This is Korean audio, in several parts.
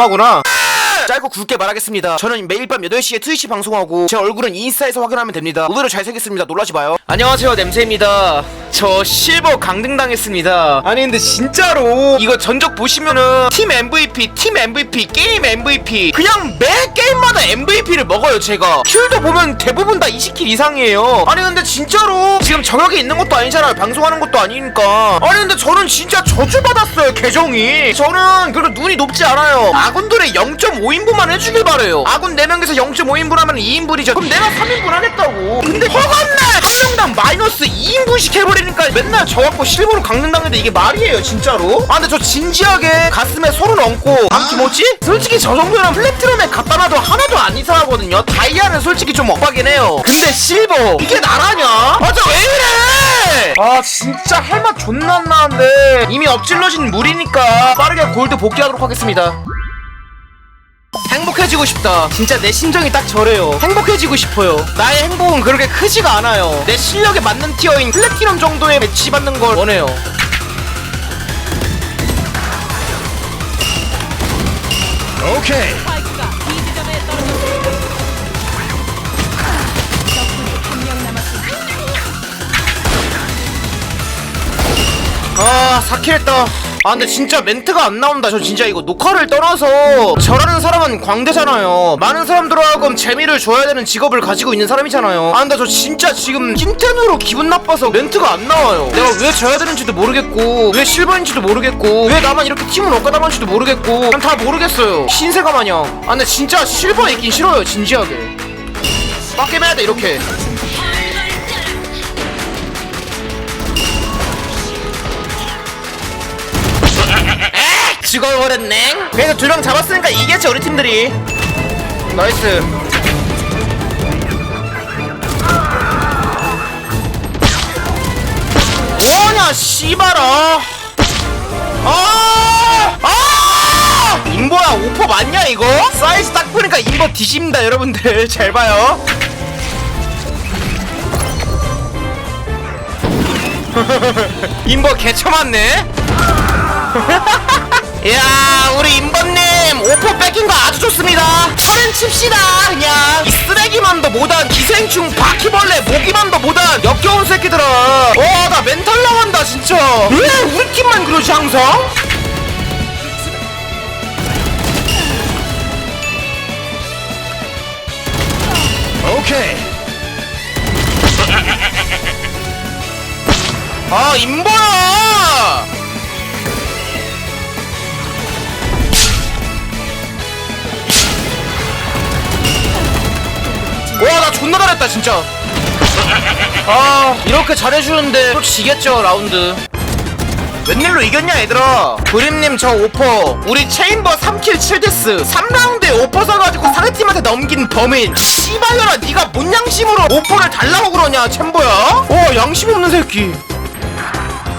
엄마구나. 짧고 굵게 말하겠습니다. 저는 매일 밤 8시에 트위치 방송하고 제 얼굴은 인스타에서 확인하면 됩니다. 의외로 잘생겼습니다. 놀라지 마요. 안녕하세요. 냄새입니다. 저 실버 강등당했습니다. 아니 근데 진짜로 이거 전적 보시면은 팀 MVP, 팀 MVP, 게임 MVP 그냥 매 게임마다 MVP를 먹어요 제가. 킬도 보면 대부분 다 20킬 이상이에요. 아니 근데 진짜로 지금 정역에 있는 것도 아니잖아요. 방송하는 것도 아니니까. 아니 근데 저는 진짜 저주받았어요 계정이. 저는 그래도 눈이 높지 않아요. 아군들의 0.5인분만 해주길 바래요. 아군 4명에서 0.5인분 하면 2인분이죠. 그럼 내가 3인분 하겠다고. 근데 허간날 한 명당 마이너스 2인분씩 해버리니까 맨날 저 갖고 실버로 강등당했는데 이게 말이에요 진짜로? 아 근데 저 진지하게 가슴에 손을 얹고 암기 뭐지? 솔직히 저 정도는 플래티넘에 갖다 놔도 하나도 안 이상하거든요. 다이아는 솔직히 좀 억박이긴 해요. 근데 실버 이게 나라냐? 맞아 왜 이래? 아 진짜 할 맛 존나 안 나는데 이미 엎질러진 물이니까 빠르게 골드 복귀하도록 하겠습니다. 행복해지고 싶다. 진짜 내 심정이 딱 저래요. 행복해지고 싶어요. 나의 행복은 그렇게 크지가 않아요. 내 실력에 맞는 티어인 플래티넘 정도의 매치 받는 걸 원해요. 오케이. 스파이크가 B 지점에 떨어졌습니다. 적군이 한 명 남았습니다. 아, 사킬 했다. 아, 근데 진짜 멘트가 안 나온다. 저 진짜 이거 녹화를 떠나서 저라는 사람은 광대잖아요. 많은 사람들하고 재미를 줘야 되는 직업을 가지고 있는 사람이잖아요. 아, 근데 저 진짜 지금 찐텐으로 기분 나빠서 멘트가 안 나와요. 내가 왜 져야 되는지도 모르겠고, 왜 실버인지도 모르겠고, 왜 나만 이렇게 팀을 엇가담한지도 모르겠고, 난 다 모르겠어요. 신세가 마냥. 아, 근데 진짜 실버에 있긴 싫어요, 진지하게. 빡겜 해야 돼, 이렇게. 죽어버렸네. 그래서 두명 잡았으니까 이겼지 우리 팀들이. 나이스. 뭐냐 씨발아. 아! 아! 인보야 오퍼 맞냐 이거? 사이즈 딱 보니까 인보 뒤집니다 여러분들 잘 봐요. 인보 개처맞네. 이야 우리 임범님 오퍼 뺏긴 거 아주 좋습니다. 살은 칩시다 그냥. 이 쓰레기만도 못한 기생충 바퀴벌레 모기만도 못한 역겨운 새끼들아. 와 나 멘탈 나간다 진짜. 왜 우리 팀만 그러지 항상? 오케이. 아 임보 존나 잘했다 진짜. 아 이렇게 잘해주는데 또 지겠죠 라운드. 웬일로 이겼냐 얘들아? 그림님 저 오퍼. 우리 체인버 3킬 7데스. 3라운드에 오퍼 사가지고 상대팀한테 넘긴 범인. 씨발려라 니가 뭔 양심으로 오퍼를 달라고 그러냐 챔버야? 와 양심 없는 새끼.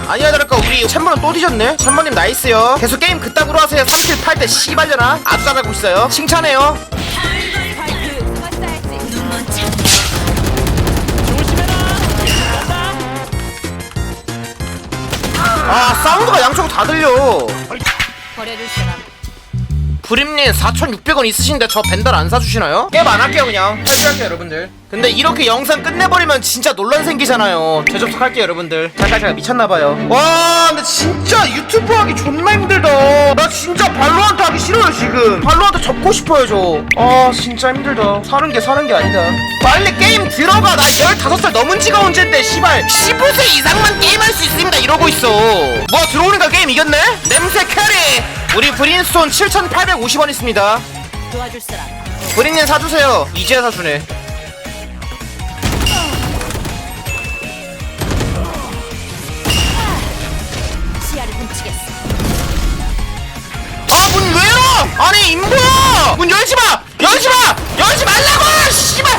아니야 다를까. 우리 챔버는 또 뒤졌네. 챔버님 나이스요. 계속 게임 그따구로 하세요. 3킬 8대 씨발려나 아주 잘하고 있어요. 칭찬해요 아 사운드가 양쪽 다 들려 버려줄 사람. 브림님 4,600원 있으신데 저 벤달 안 사주시나요? 게임 안 할게요 그냥 탈출할게요 여러분들 근데 이렇게 영상 끝내버리면 진짜 논란 생기잖아요. 재접속할게요 여러분들. 잠깐 제가 미쳤나봐요. 와 근데 진짜 유튜브 하기 존나 힘들다. 나 진짜 발로한테 하기 싫어요 지금. 발로한테 접고 싶어요 저아 진짜 힘들다. 사는 게 사는 게 아니다. 빨리 게임 들어가. 나 15살 넘은 지가 언젠데 씨발. 15세 이상만 게임할 수 있습니다. 이러고 있어. 뭐 들어오니까 게임 이겼네? 냄새 캐리. 우리 브린스톤 7,850원 있습니다. 도와줄 사람. 브린님 사주세요. 이제야 사주네 아니 임보야 문 열지 마! 열지 마! 열지 말라고! 씨발!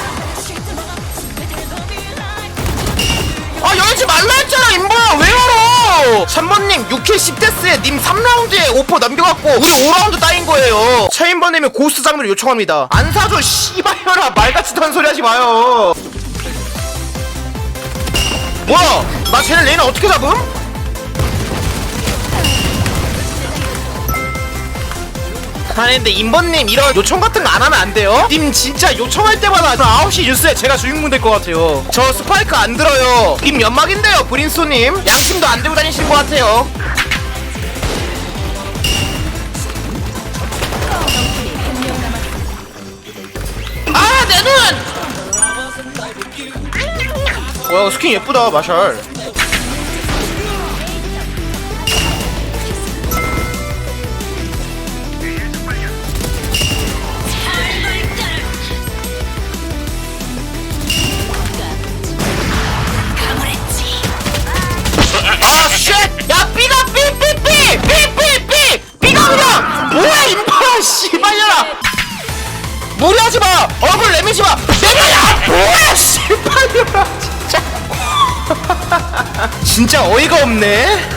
아 열지 말라 했잖아 임보야 왜 열어? 3번님 6킬 10데스에 님 3라운드에 오퍼 넘겨갖고 우리 5라운드 따인 거예요. 체인버님의 고스트 장르를 요청합니다. 안 사줘 씨발려라 말같지도 않은 소리 하지 마요. 뭐야? 나 쟤네 레이나 어떻게 잡음? 아니 근데 임번님 이런 요청 같은 거 안 하면 안 돼요? 님 진짜 요청할 때마다 9시 뉴스에 제가 주인공 될 것 같아요 저 스파이크 안 들어요 님 연막인데요 브린소님 양심도 안 들고 다니실 것 같아요 아, 내 눈! 와, 스킨 예쁘다, 마샬. 무리하지 마! 얼굴 내밀지 마! 내밀야! 뭐야! 씨발려라! 진짜! 진짜 어이가 없네?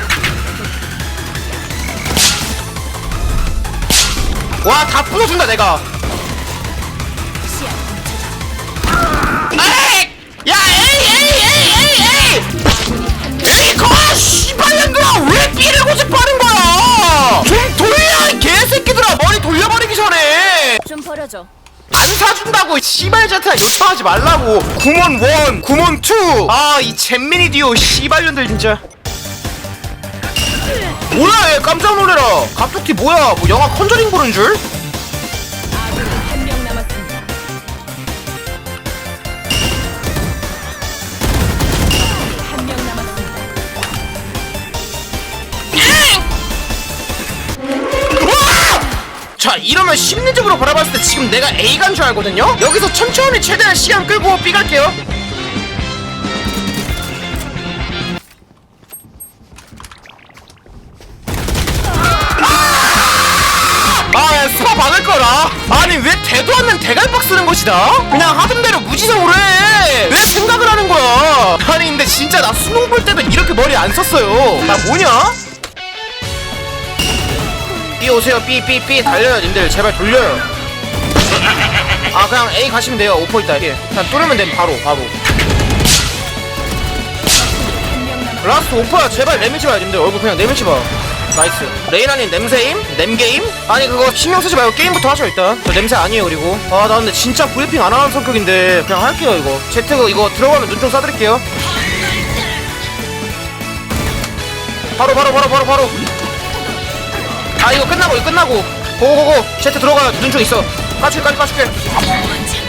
와, 다 부숴준다, 내가! 좀 버려줘. 안 사준다고 씨발자타 요청하지 말라고. 구몬 원 구몬 투아이 잼민이 듀오 씨발년들 진짜. 뭐야 얘 깜짝 놀래라. 갑툭튀 뭐야? 뭐 영화 컨저링 보는 줄? 이러면 심리적으로 바라봤을 때 지금 내가 A 간 줄 알거든요? 여기서 천천히 최대한 시간 끌고 B 갈게요 아, 야, 스파 박을 거라. 아니, 왜 대도 않는 대갈박 쓰는 것이다? 그냥 하던 대로 무지성으로 해. 왜 생각을 하는 거야? 아니, 근데 진짜 나 수능 볼 때도 이렇게 머리 안 썼어요. 나 뭐냐? B 오세요, B. 달려요, 님들. 제발 돌려요. 아, 그냥 A 가시면 돼요. 오퍼 있다, 이게. 그냥 뚫으면 돼, 바로, 바로. 라스트 오퍼야, 제발 내밀지 마요, 님들. 얼굴 그냥 내밀지 마. 나이스. 레이나님 냄새임? 냄게임? 아니 그거 신경 쓰지 말고 게임부터 하죠 일단. 저 냄새 아니에요 그리고. 아 나 근데 진짜 브리핑 안 하는 성격인데 그냥 할게요 이거. 제트 이거 들어가면 눈 좀 쏴드릴게요. 바로 바로 바로 바로 바로. 아 이거 끝나고 이거 끝나고. 고고고고. 제트 들어가요. 눈좀 있어. 까줄게 까줄게 까줄게.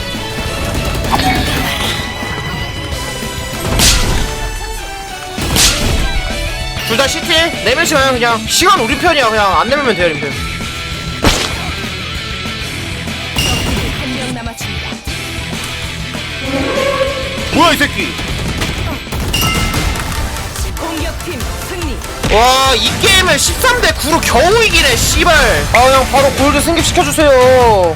둘 다 CT 내밀지 마요 그냥 시간 우리 편이야 그냥 안 내밀면 돼요 님들. 뭐야 이 새끼 와 이 게임을 13대 9로 겨우 이기네 씨발. 아 그냥 바로 골드 승급시켜주세요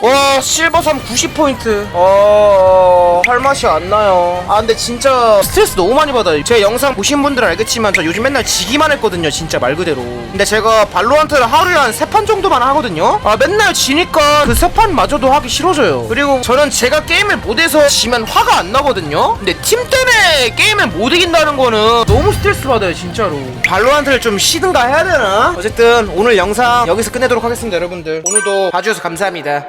와 실버 3 90포인트. 어... 할 맛이 안 나요. 아 근데 진짜 스트레스 너무 많이 받아요. 제 영상 보신 분들은 알겠지만 저 요즘 맨날 지기만 했거든요 진짜 말 그대로. 근데 제가 발로한테를 하루에 한 세 판 정도만 하거든요? 아 맨날 지니까 그 세 판마저도 하기 싫어져요. 그리고 저는 제가 게임을 못해서 지면 화가 안 나거든요? 근데 팀 때문에 게임을 못 이긴다는 거는 너무 스트레스 받아요 진짜로. 발로한테를 좀 쉬든가 해야 되나? 어쨌든 오늘 영상 여기서 끝내도록 하겠습니다 여러분들. 오늘도 봐주셔서 감사합니다